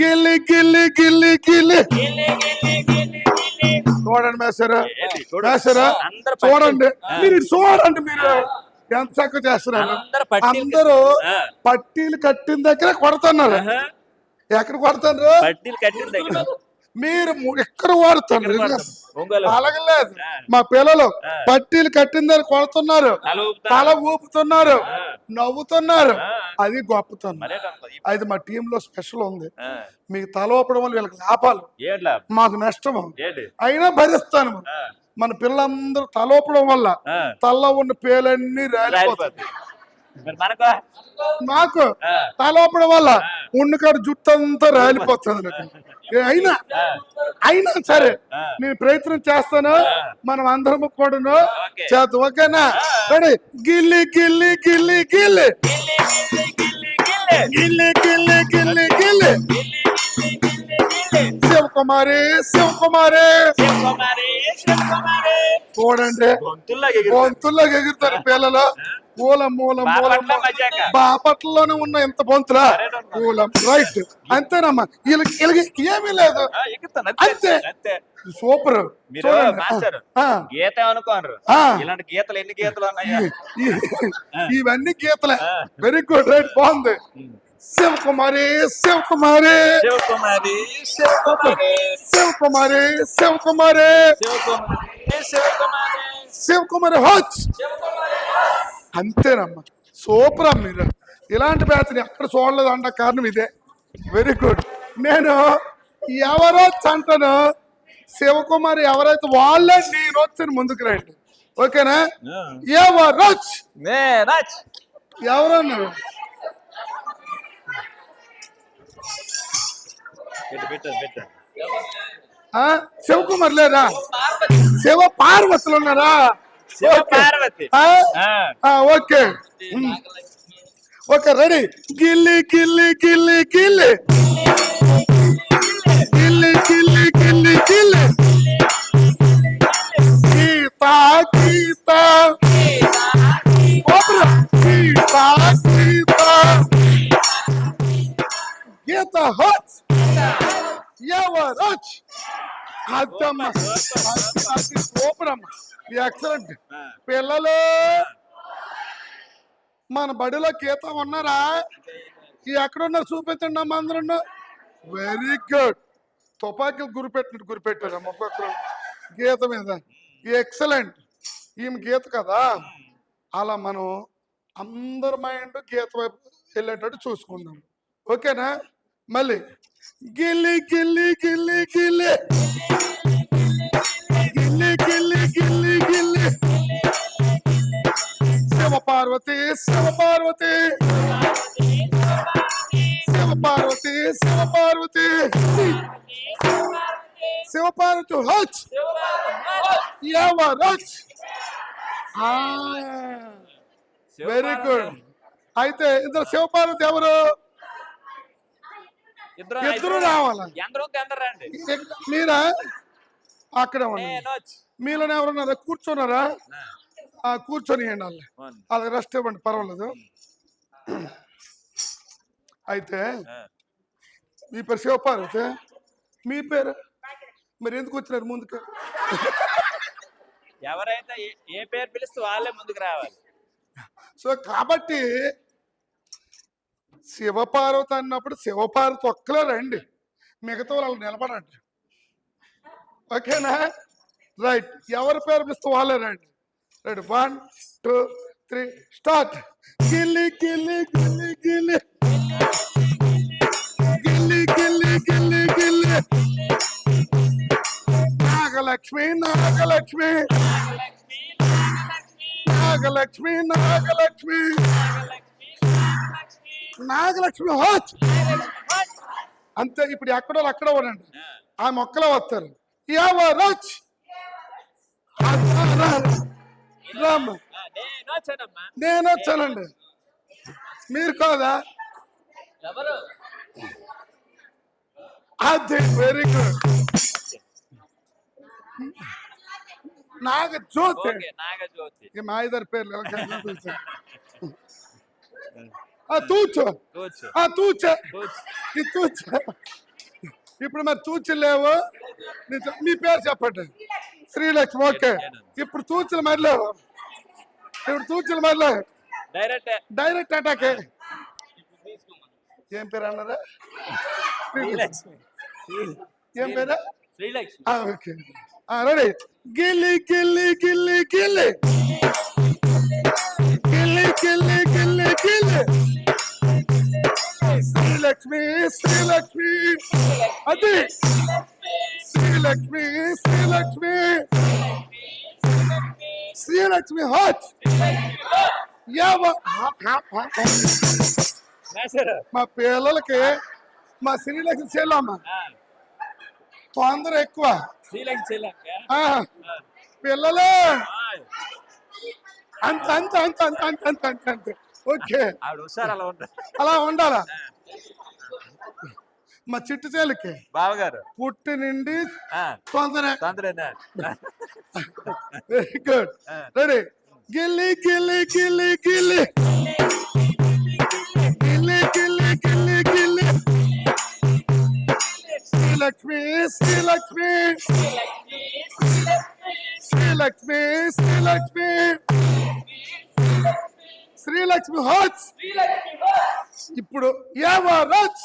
గిల్లి గిల్లి గిల్లి గిల్లి. చూడండి మేసారా. మేసారా చూడండి. మీరు చూడండి మీరు. ఎంత చక్కగా చేస్తున్నారు. అందరు పట్టీలు కట్టిన దగ్గర కొడుతున్నారు. ఎక్కడ కొడుతున్నారు? పట్టీలు కట్టిన దగ్గర. మీరు ఎక్కడ వాడుతారు అలగలేదు. మా పిల్లలు పట్టీలు కట్టిందని కొడుతున్నారు. తల ఊపుతున్నారు. నవ్వుతున్నారు. అది గొప్పతున్నారు అది మా టీమ్లో స్పెషల్ ఉంది. మీకు తల ఊపడం వల్ల వీళ్ళకి లాభాలు. మాకు నష్టము అయినా భరిస్తాను. మన పిల్లలందరూ తలోపడం వల్ల తల్ల ఉన్న పేలన్నీ రాలిపోతాయి. మనకు? నాకు. తలోపడం వల్ల ఉన్నకాడ జుట్టు అంతా రాలిపోతుంది నాకు. ఏ అయినా అయినా సరే. నేను ప్రయత్నం చేస్తాను. మనం అందరం కూడాను. చేద్దాం ఓకేనా రెడీ? గిల్లి గిల్లి గిల్లి గిల్లి. గిల్లి, గిల్లి, గిల్లి, గిల్లి. శివకుమారి శివకుమారి. శివకుమారి, శివకుమారి. చూడండి. గొంతుల్లో ఎగిరి- బొంతుల్లో ఎగురుతారు పిల్లలు. మూలం మూలం మూలం. బాపట్లలోనే ఉన్న ఇంత బొంతులా? మూలం రైట్. అంతేనమ్మా. వీళ్ళకి వీళ్ళకి ఏమీ లేదు. అంతే. సూపర్. మీరు మాస్టర్ గీత అనుకోనరు. ఇలాంటి గీతలు ఎన్ని గీతలు ఉన్నాయా. ఇవన్నీ గీతలే. వెరీ గుడ్ రైట్ బాగుంది. శివకుమారి శివకుమారి. శివకుమారి శివకుమారి. శివకుమారి. శివకుమారి శివకుమారి. శివకుమారి శివకుమారి. హోచ్. అంతేనమ్మా. సూపర్ అమ్మ మీరు ఇలాంటి బ్యాచ్ని ఎక్కడ చూడలేదు అంట కారణం ఇదే. వెరీ గుడ్ నేను ఎవరో చంటను శివకుమారి ఎవరైతే వాళ్ళే నేను వచ్చి ముందుకు రండి. ఓకేనా? ఎవరో? ఎవరన్నారు? శివకుమార్ లేరా? శివ పార్వతులు ఉన్నారా. పార్వతి ఆ? ఆ. ఆ, ఓకే ఉమ్. ఓకే రెడీ గిల్లి గిల్లి గిల్లి గిల్లి గిల్లి గిల్లి గిల్లి గిల్లి గీత గీత ఓపెరా. గీత గీత గీత హట్ ఎవరచ్ అద్దమ్మ సూపర్. అమ్మ ఎక్సలెంట్ పిల్లలు మన బడిలో గీత ఉన్నారా? ఎక్కడున్నారు చూపించండి అమ్మ అందరూ వెరీ గుడ్ తుపాకీలు గురిపెట్టినట్టు గురిపెట్టారు అమ్మ ఒక్కొక్కరు గీత మీద. ఎక్సలెంట్ ఈమె గీత కదా? అలా మనం అందరి మైండ్ గీత వైపు వెళ్ళేటట్టు చూసుకుందాం. ఓకేనా? మళ్ళీ. గిల్లి గిల్లి గిల్లి గిల్లి. గిల్లి గిల్లి గిల్లి గిల్లి. శివ పార్వతి శివ పార్వతి శివ పార్వతి శివ పార్వతి శివ పార్వతి హచ్ ఎవరచ్ వెరీ గుడ్ అయితే ఇందులో శివ పార్వతి ఎవరు? ఇద్దరు రావాలా ఎందరూ ఎందరు రండి. ఎక్కడ- మీరా? అక్కడే వచ్చి. మీలోనే ఎవరున్నారా? కూర్చున్నారా? ఆ, కూర్చొని వాళ్ళు వాళ్ళకి రెస్ట్ ఇవ్వండి పర్వాలేదు. అయితే మీ పేరు శివపార్వతి? మీ పేరు? మరి ఎందుకు వచ్చినారు ముందుకు? ఎవరైతే ఏ పేరు పిలిస్తే వాళ్ళే ముందుకు రావాలి. సో కాబట్టి శివపార్వతి అన్నప్పుడు శివపార్వతి ఒక్కలే రండి. మిగతా వాళ్ళు నిలబడండి. ఓకేనా? రైట్. ఎవరి పేరు పిలిస్తే వాళ్ళే రండి. Right. One two three start. గిల్లి గిల్లి గిల్లి గిల్లి. గిల్లి గిల్లి గిల్లి గిల్లి. నాగలక్ష్మి నాగలక్ష్మి నాగలక్ష్మి. నాగలక్ష్మి నాగలక్ష్మి. నాగలక్ష్మి హోచ్. అంతే ఇప్పుడు ఎక్కడో అక్కడ ఉండండి. ఆ. మొక్కలో వస్తారు. నేను వచ్చానండి. మీరు కాదా? అది వెరీ గుడ్ నాగజ్యోతి. నాగజ్యోతి. మా ఇద్దరు పేర్లు ఆ తూచో ఆ తూచో ఈ తూచో ఇప్పుడు మరి తూచులు లేవు మీ పేరు చెప్పండి శ్రీలక్ష్మి ఓకే ఇప్పుడు తూచులు మరి లేవు ఇప్పుడు తూచులు మరి లేవు డైరెక్ట్ డైరెక్ట్ అటాక్ ఏం పేరు అన్నారా ఏం పేరు ఓకే రెడీ గిల్లి గిల్లి గిల్లి గిల్లి గిల్లి శ్రీలక్ష్మి శ్రీలక్ష్మి. అది. శ్రీలక్ష్మి శ్రీలక్ష్మి. శ్రీలక్ష్మి హాచ్ మా పిల్లలకి మా శ్రీలక్ష్మి చెల్లమ్మ. తొందర ఎక్కువ. పిల్లలు. అంత అంత అంత అంత అంత అంత అంతే. ఓకే. అలా ఉండాలా? మా చిట్టు చేలకి. బావగారు. పుట్టి నుండి తొందర. తొందరేనా. Very good ready. గిల్లి గిల్లి గిల్లి గిల్లి. గిల్లి గిల్లి గిల్లి గిల్లి. శ్రీలక్ష్మి శ్రీలక్ష్మి. శ్రీలక్ష్మి శ్రీలక్ష్మి. శ్రీలక్ష్మి హాట్ ఇప్పుడు ఏవా రాజ్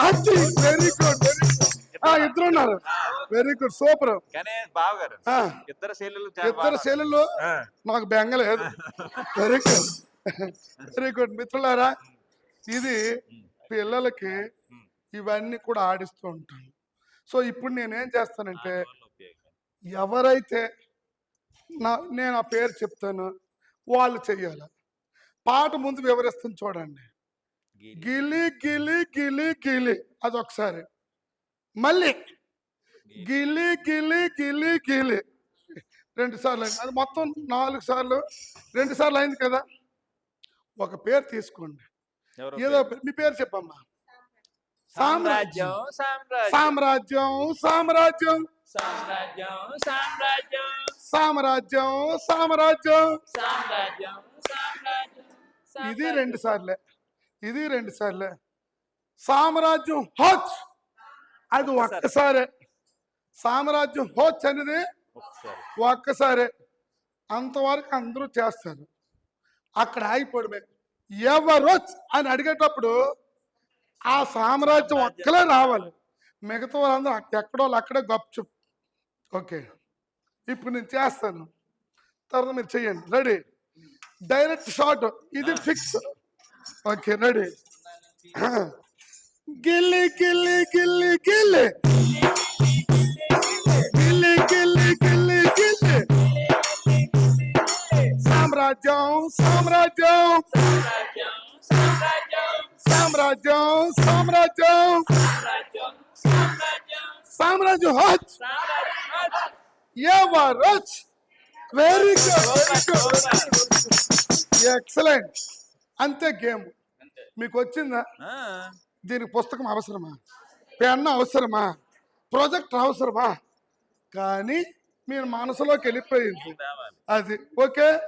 అది వెరీ గుడ్ వెరీ గుడ్ ఇద్దరు ఉన్నారు వెరీ గుడ్ సూపర్ కానీ బావగారు ఆ. ఇద్దరు చెల్లెలు ఇద్దరు ఆ. నాకు బెంగలేదు వెరీ గుడ్ వెరీ గుడ్ మిత్రులారా ఇది పిల్లలకి ఇవన్నీ కూడా ఆడిస్తూ ఉంటాను. సో ఇప్పుడు నేనేం చేస్తానంటే ఎవరైతే నా నేను ఆ పేరు చెప్తాను వాళ్ళు చెయ్యాలి. పాట ముందు వివరిస్తుంది చూడండి. గిలి గిలి గిలి గిలి అదొకసారి. మళ్ళీ. గిలి. గిలి గిలి గిలి రెండు సార్లు అయింది. అది మొత్తం నాలుగు సార్లు. రెండు సార్లు అయింది కదా. ఒక పేరు తీసుకోండి. ఏదో. మీ పేరు చెప్పమ్మా. సామ్రాజ్యం సామ్రాజ్యం. సామ్రాజ్యం సామ్రాజ్యం. సామ్రాజ్యం సామ్రాజ్యం. సామ్రాజ్యం సామ్రాజ్యం. ఇది రెండు సార్లే. ఇది రెండు సార్లే. సామ్రాజ్యం హోచ్. అది ఒక్కసారే. సామ్రాజ్యం హోచ్ అనేది ఒక్కసారే. అంతవరకు అందరూ చేస్తారు. అక్కడ ఆగిపోవడమే. ఎవరొచ్ అని అడిగేటప్పుడు ఆ సామ్రాజ్యం ఒక్కలే రావాలి. మిగతా వాళ్ళందరూ అక్క- ఎక్కడో వాళ్ళు అక్కడే గప్చు ఓకే. ఇప్పుడు నేను చేస్తాను. తర్వాత మీరు చెయ్యండి. రెడీ. Direct shot. ఇది ఫిక్స్. ఓకే రెడీ గిల్లి గిల్లి గిల్లి గిల్లి గిల్లి గిల్లి గిల్లి గిల్లి సామ్రాజ్యం సామ్రాజ్యం సామ్రాజ్యం సామ్రాజ్యం సామ్రాజ్యం సామ్రాజ్యం సామ్రాజ్యం సామ్రాజ్యం సామ్రాజ్యం హచ్ సామ్రాజ్యం ఎవరొచ్ వెరీ గుడ్ ఎక్సలెంట్ అంతే గేమ్. మీకు వచ్చిందా దీనికి పుస్తకం అవసరమా? పెన్ అవసరమా? ప్రాజెక్ట్ అవసరమా? కానీ మీరు మనసులోకి వెళ్ళిపోయింది. అది ఓకే?